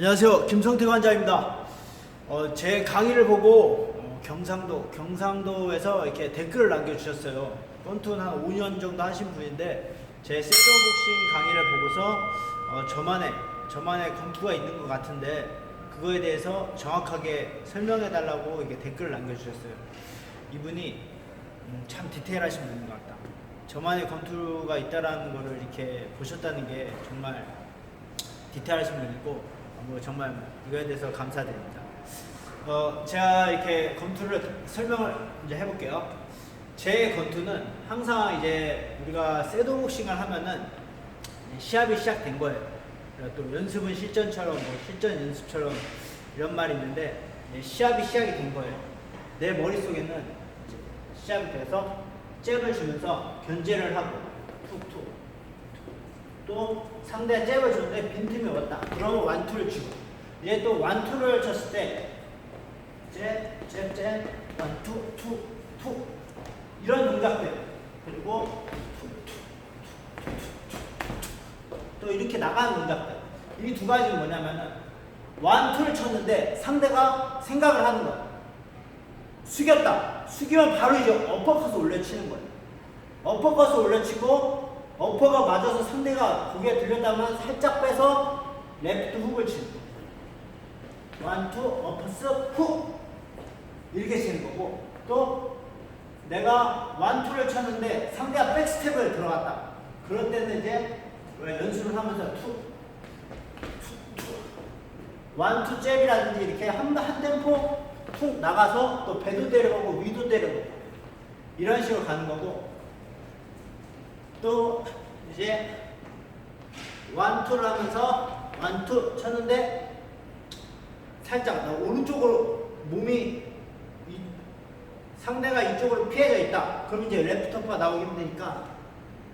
안녕하세요. 김성태 관장입니다. 어, 제 강의를 보고 어, 경상도, 경상도에서 이렇게 댓글을 남겨주셨어요. 권투는 한 5년 정도 하신 분인데 제 셋업복싱 강의를 보고서 어, 저만의 저만의 권투가 있는 것 같은데 그거에 대해서 정확하게 설명해 달라고 이렇게 댓글을 남겨주셨어요. 이분이 음, 참 디테일하신 분인 것 같다. 저만의 권투가 있다라는 거를 이렇게 보셨다는 게 정말 디테일하신 분이고 어, 뭐 정말 이거에 대해서 감사드립니다. 어, 제가 이렇게 건투를 설명을 이제 해볼게요. 제 건투는 항상 이제 우리가 셋도복싱을 하면은 시합이 시작된 거예요. 또 연습은 실전처럼 뭐 실전 연습처럼 이런 말이 있는데 시합이 시작이 된 거예요. 내 머릿속에는 시합이 돼서 잽을 주면서 견제를 하고 툭툭 또 상대 잽을 주는데 빈틈이 왔다. 그러면 완투를 치고 이제 또 완투를 쳤을 때 잽, 잽, 잽, 완투, 투, 투 이런 동작들 그리고 투, 투, 투, 투, 투, 투. 또 이렇게 나가는 동작들 이 두 가지는 뭐냐면은 완투를 쳤는데 상대가 생각을 하는 거야. 숙였다. 숙이면 바로 이제 어퍼컷을 올려치는 거예요. 어퍼컷을 올려치고 어퍼가 맞아서 상대가 고개 들렸다면 살짝 빼서 레프트 훅을 치는 거예요. 완투 어퍼스 훅 이렇게 치는 거고 또 내가 완투를 쳤는데 상대가 백스텝을 들어갔다. 그럴 때는 이제 왜 연습을 하면서 투, 투, 투. 완투 잽이라든지 이렇게 한, 한 템포 툭 나가서 또 배도 때려보고 위도 때려보고 이런 식으로 가는 거고 또 이제 완투를 하면서 완투 쳤는데 살짝 나 오른쪽으로 몸이 이- 상대가 이쪽으로 피해져 있다. 그럼 이제 레프트퍼가 나오기 힘드니까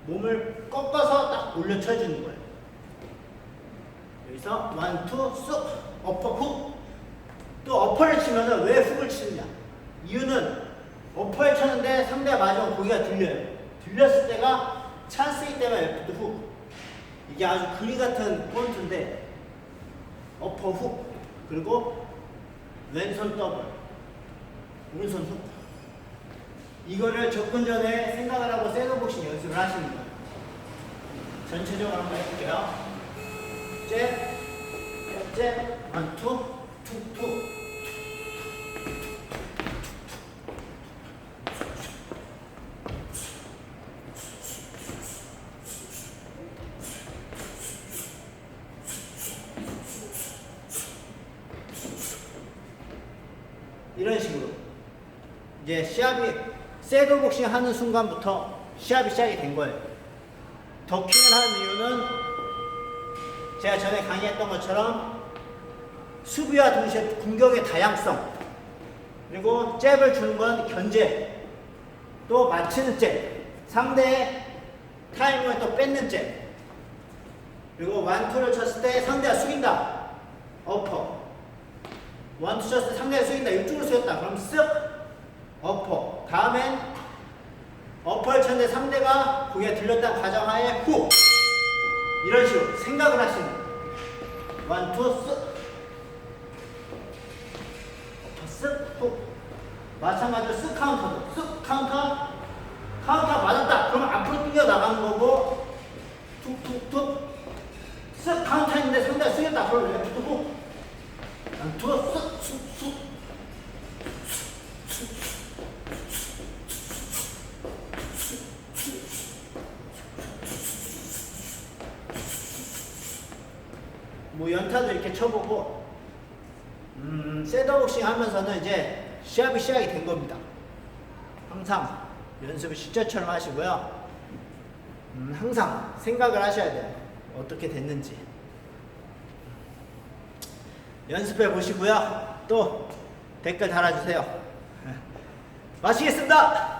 몸을 꺾어서 딱 올려 쳐주는 거예요. 여기서 완투 쑥 어퍼 훅 또 어퍼를 치면은 왜 훅을 치느냐? 이유는 어퍼를 쳤는데 상대가 맞으면 고기가 들려요. 들렸을 때가 찬스이기 때문에 레프트 훅. 이게 아주 그리 같은 포인트인데 어퍼 훅 그리고 왼손 더블 오른손 훅 이거를 접근 전에 생각을 하고 셋업복싱 연습을 하시는 거예요. 전체적으로 한번 해볼게요. 잽, 잽, 원투, 툭툭. 이런 식으로 이제 시합이 셋업 복싱 하는 순간부터 시합이 시작이 된 거예요. 더킹을 하는 이유는 제가 전에 강의했던 것처럼 수비와 동시에 공격의 다양성 그리고 잽을 주는 건 견제 또 맞추는 잽 상대의 타이밍을 또 뺏는 잽 그리고 완투를 쳤을 때 상대가 숙인다 쳤을 때 상대가 숙인다 이쪽으로 숙였다. 그럼 쓱 어퍼. 다음엔 어퍼를 쳤는데 상대가 고개 들렸다는 가정하에 후. 이런 식으로 생각을 하시는 거예요. 원 투 쓱. 어퍼 쓱 후. 마찬가지로 쓱 카운터도 쓱 카운터. 카운터 맞았다. 그러면 앞으로 뛰어 나가는 거고. 툭툭툭. 쓱 카운터 했는데 상대가 숙였다. 그러면 레프트 후 뭐 연타도 이렇게 쳐보고 음, 셋업복싱 하면서는 이제 시합이 시작이 된 겁니다. 항상 연습을 실전처럼 하시고요. 음, 항상 생각을 하셔야 돼요. 어떻게 됐는지. 연습해 보시고요. 또 댓글 달아주세요. 마치겠습니다.